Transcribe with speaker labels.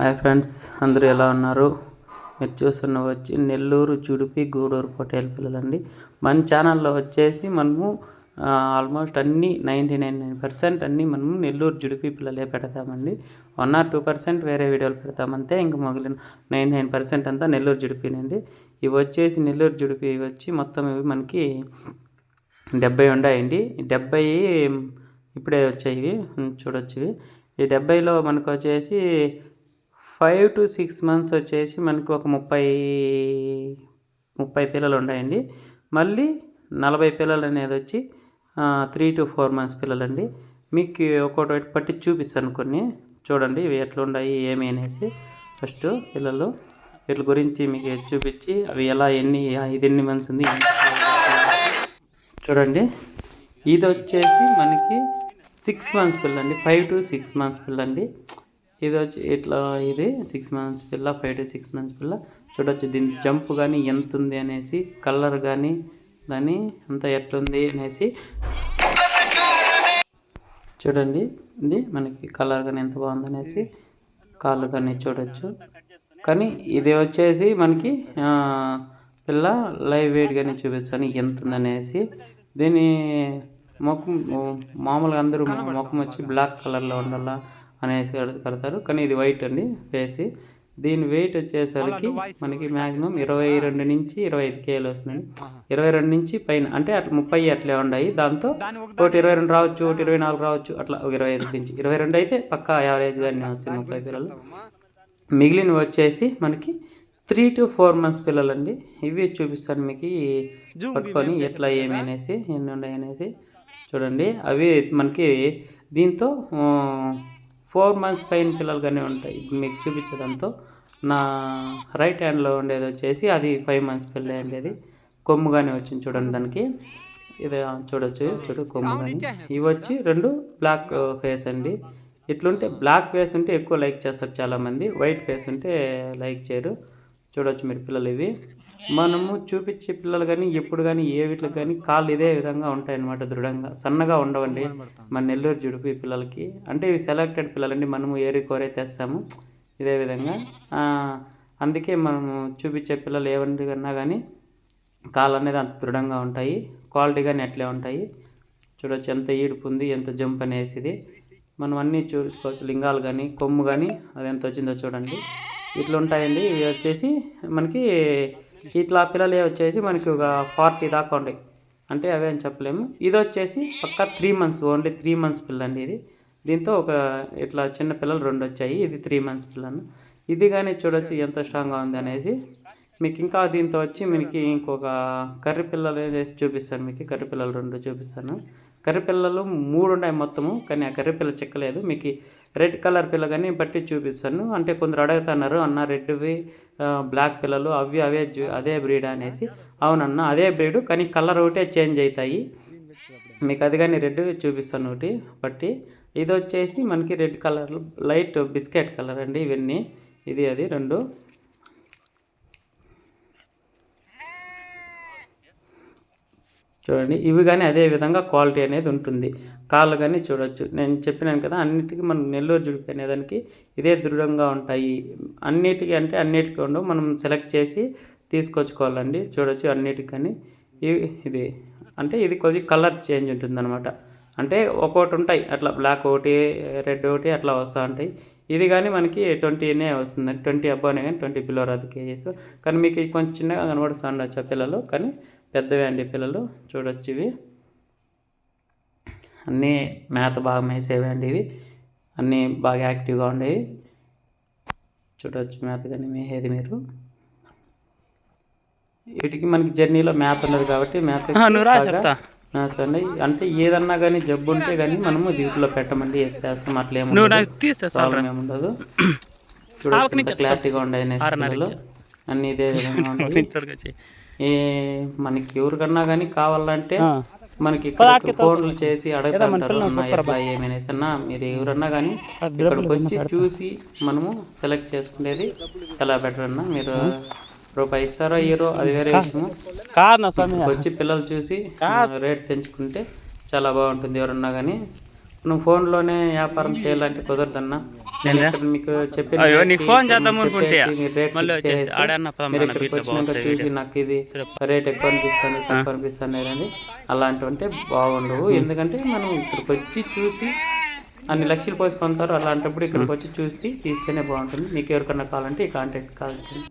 Speaker 1: Hi friends అందరూ ఎలా ఉన్నారు? మీరు చూస్తున్న వచ్చి నెల్లూరు జుడిపి గూడూరు పొటేల్ పిల్లలండి. మన ఛానల్లో వచ్చేసి మనము ఆల్మోస్ట్ అన్ని నైంటీ నైన్ నైన్ పర్సెంట్ అన్నీ మనము నెల్లూరు జుడిపి పిల్లలే పెడతామండి. వన్ ఆర్ టూ పర్సెంట్ వేరే వీడియోలు పెడతామంతే ఇంకా మిగిలిన నైన్ నైన్ పర్సెంట్ అంతా నెల్లూరు జుడిపినండి. ఇవి వచ్చేసి నెల్లూరు జుడిపి వచ్చి మొత్తం ఇవి మనకి డెబ్బై ఉన్నాయండి ఈ డెబ్బై ఇప్పుడే వచ్చాయి చూడొచ్చు ఈ డెబ్బైలో మనకు వచ్చేసి ఫైవ్ టు సిక్స్ మంత్స్ వచ్చేసి మనకు ఒక ముప్పై ముప్పై పిల్లలు ఉన్నాయండి. మళ్ళీ నలభై పిల్లలు అనేది వచ్చి త్రీ టు ఫోర్ మంత్స్ పిల్లలండి. మీకు ఒక్కొక్కటి పట్టి చూపిస్తాను కొన్ని. చూడండి ఇవి ఎట్లా ఉన్నాయి ఏమి అనేసి. ఫస్ట్ పిల్లలు వీటి గురించి మీకు చూపించి అవి ఎలా ఎన్ని ఇది ఎన్ని మంత్స్ ఉంది చూడండి. ఇది వచ్చేసి మనకి సిక్స్ మంత్స్ పిల్ల అండి ఫైవ్ టు సిక్స్ మంత్స్ పిల్ల అండి ఇది వచ్చి ఇట్లా ఇది? సిక్స్ మంత్స్ పిల్ల ఫైవ్ టు సిక్స్ మంత్స్ పిల్ల. చూడొచ్చు దీని జంప్ కానీ ఎంత ఉంది అనేసి కలర్ కానీ దాని అంతా ఎట్లుంది అనేసి. చూడండి ఇది మనకి కలర్ కానీ ఎంత బాగుంది అనేసి. కాళ్ళు కానీ చూడొచ్చు. కానీ ఇది వచ్చేసి మనకి పిల్ల లైవ్ వెయిట్ కానీ చూపిస్తాను ఎంత ఉందనేసి దీని ముఖం మామూలుగా అందరూ ముఖం వచ్చి బ్లాక్ కలర్లో ఉండాలా? అనేసి కడ- కడతారు. కానీ ఇది వైట్ అండి ఫేస్ దీని వెయిట్ వచ్చేసరికి మనకి మ్యాక్సిమం ఇరవై రెండు నుంచి ఇరవై ఐదు కేలు వస్తుందండి. ఇరవై రెండు నుంచి పైన అంటే అట్లా ముప్పై అట్లే ఉన్నాయి దాంతో ఒకటి ఇరవై రెండు రావచ్చు ఒకటి ఇరవై నాలుగు రావచ్చు అట్లా ఒక ఇరవై ఐదు నుంచి. ఇరవై రెండు అయితే పక్కా యావరేజ్ గానే వస్తుంది ముప్పై పిల్లలు మిగిలినవి వచ్చేసి మనకి త్రీ టు ఫోర్ మంత్స్ పిల్లలండి. ఇవి చూపిస్తాను మీకు పట్టుకొని ఎట్లా ఏమి అనేసి ఎన్ని ఉన్నాయి అనేసి చూడండి. అవి మనకి దీంతో ఫోర్ మంత్స్ పైన పిల్లలుగానే ఉంటాయి. ఇప్పుడు మీకు చూపించడంతో నా రైట్ హ్యాండ్లో ఉండేది వచ్చేసి అది ఫైవ్ మంత్స్ పిల్ల ఉండేది కొమ్ముగానే వచ్చింది చూడండి దానికి. ఇది చూడొచ్చు చూడు కొమ్ము కానీ ఇవి వచ్చి రెండు బ్లాక్ ఫేస్ అండి. ఇట్లుంటే బ్లాక్ ఫేస్ ఉంటే ఎక్కువ లైక్ చేస్తారు చాలామంది. వైట్ ఫేస్ ఉంటే లైక్ చేయరు. చూడొచ్చు మీరు పిల్లలు ఇవి. మనము చూపించే పిల్లలు కానీ ఎప్పుడు కానీ ఏ వీటికి కానీ కాళ్ళు ఇదే విధంగా ఉంటాయన్నమాట దృఢంగా. సన్నగా ఉండవండి. మన నెల్లూరు జుడిపి పిల్లలకి. అంటే ఇవి సెలెక్టెడ్ పిల్లలండి. మనము ఏరి కోరే తెస్తాము. ఇదే విధంగా. అందుకే మనము చూపించే పిల్లలు ఏవంటి కన్నా కానీ కాళ్ళు అనేది అంత దృఢంగా ఉంటాయి. క్వాలిటీ కానీ అట్లే ఉంటాయి. చూడొచ్చు ఎంత ఈడుపు ఉంది ఎంత జంప్ అనేసిది. మనం అన్నీ చూసుకోవచ్చు. లింగాలు కానీ కొమ్ము కానీ అది ఎంత వచ్చిందో చూడండి. ఇట్లా ఉంటాయండి ఇవి వచ్చేసి మనకి ఇట్లా పిల్లలు వచ్చేసి మనకి ఒక ఫార్టీ దాకా ఉండే. అంటే అవే అని చెప్పలేము. ఇది వచ్చేసి పక్కా three months only three months పిల్ల అండి ఇది. దీంతో ఒక ఇట్లా చిన్న పిల్లలు రెండు వచ్చాయి. ఇది త్రీ మంత్స్ పిల్లను. ఇది కానీ చూడొచ్చు ఎంత స్ట్రాంగ్గా ఉంది అనేసి. మీకు ఇంకా దీంతో వచ్చి మీకు ఇంకొక కర్రీ పిల్లలు వేసి చూపిస్తాను మీకు. కర్రీ పిల్లలు రెండు చూపిస్తాను. కర్రీ పిల్లలు మూడు ఉన్నాయి మొత్తము కానీ ఆ కర్రీ పిల్ల చెక్కలేదు. మీకు రెడ్ కలర్ పిల్లగాని బట్టి చూపిస్తాను. అంటే కొందరు అడుగుతున్నారు అన్న రెడ్వి బ్లాక్ పిల్లలు అవి అవే అదే బ్రీడ్ అనేసి. అవునన్న అదే బ్రీడ్ కానీ కలర్ ఒకటే చేంజ్ అవుతాయి. మీకు అది కానీ రెడ్ చూపిస్తాను ఒకటి బట్టి. ఇది వచ్చేసి మనకి red colour light biscuit colour అండి ఇవన్నీ. ఇది అది రెండు. చూడండి. ఇవి కానీ అదే విధంగా క్వాలిటీ అనేది ఉంటుంది. కాళ్ళు కానీ చూడొచ్చు. నేను చెప్పినాను కదా అన్నిటికీ మనం నెల్లూరు జుడిపి అనేదానికి ఇదే దృఢంగా ఉంటాయి. అన్నిటికీ అంటే అన్నిటికీ ఉండవు. మనం సెలెక్ట్ చేసి తీసుకొచ్చుకోవాలండి చూడొచ్చు అన్నిటికి కానీ ఇవి ఇది. అంటే ఇది కొద్ది కలర్ చేంజ్ ఉంటుందన్నమాట. అంటే ఒక్కొక్కటి ఉంటాయి. అట్లా బ్లాక్ ఒకటి రెడ్ ఒకటి అట్లా వస్తూ ఉంటాయి. ఇది కానీ మనకి ట్వంటీనే వస్తుంది. ట్వంటీ అబ్బానే కానీ ట్వంటీ బిలో రాదు కేజీస్. కానీ మీకు ఇది కొంచెం చిన్నగా కనబడుతూ ఉండొచ్చు పిల్లలు? కానీ పెద్దవే అండి పిల్లలు. చూడొచ్చు ఇవి. అన్నీ మేత బాగా మేసేవే అండి ఇవి. అన్నీ బాగా యాక్టివ్గా ఉండేవి. చూడొచ్చు మేత కానీ మేసేది మీరు. వీటికి మనకి జర్నీలో మేత ఉన్నది కాబట్టి మేత మేసండి అంటే ఏదన్నా కానీ జబ్బు ఉంటే కానీ మనము దీంట్లో పెట్టమండి. ఎత్తేస్తాం అట్లా ఏమి ఎంత క్లారిటీగా ఉండే అన్ని ఇదే విధంగా మనకి ఎవరికన్నా కానీ కావాలంటే మనకి ఫోన్లు చేసి అడుగుతుంటారు. "అన్నా, ఎట్లా ఏమనేసి అన్నా మీరు ఎవరన్నా కానీ ఇక్కడికి వచ్చి చూసి మనము సెలెక్ట్ చేసుకునేది చాలా బెటర్ అన్న. మీరు రూపాయి ఇస్తారో ఇయ్యరో అది వేరే విషయము. వచ్చి పిల్లలు చూసి రేట్ పెంచుకుంటే చాలా బాగుంటుంది ఎవరన్నా కానీ నువ్వు ఫోన్లోనే వ్యాపారం చేయాలంటే కుదరదన్నా. నేను మీకు చెప్పిన
Speaker 2: ఫోన్ చేద్దాం అనుకుంటే.
Speaker 1: మీరు చేసి ఇక్కడికి వచ్చినాక. నాకు ఇది రేట్ ఎక్కువ అనిపిస్తుంది తక్కువ అనిపిస్తుంది అని. అలాంటివంటే బాగుండవు. ఎందుకంటే మనం ఇక్కడికి వచ్చి చూసి అన్ని లక్షలు పోసి కొంటారు. అలాంటప్పుడు ఇక్కడికి వచ్చి చూసి తీస్తేనే బాగుంటుంది. మీకు ఎవరికన్నా కావాలంటే ఈ కాంటాక్ట్ కాల్ చేయండి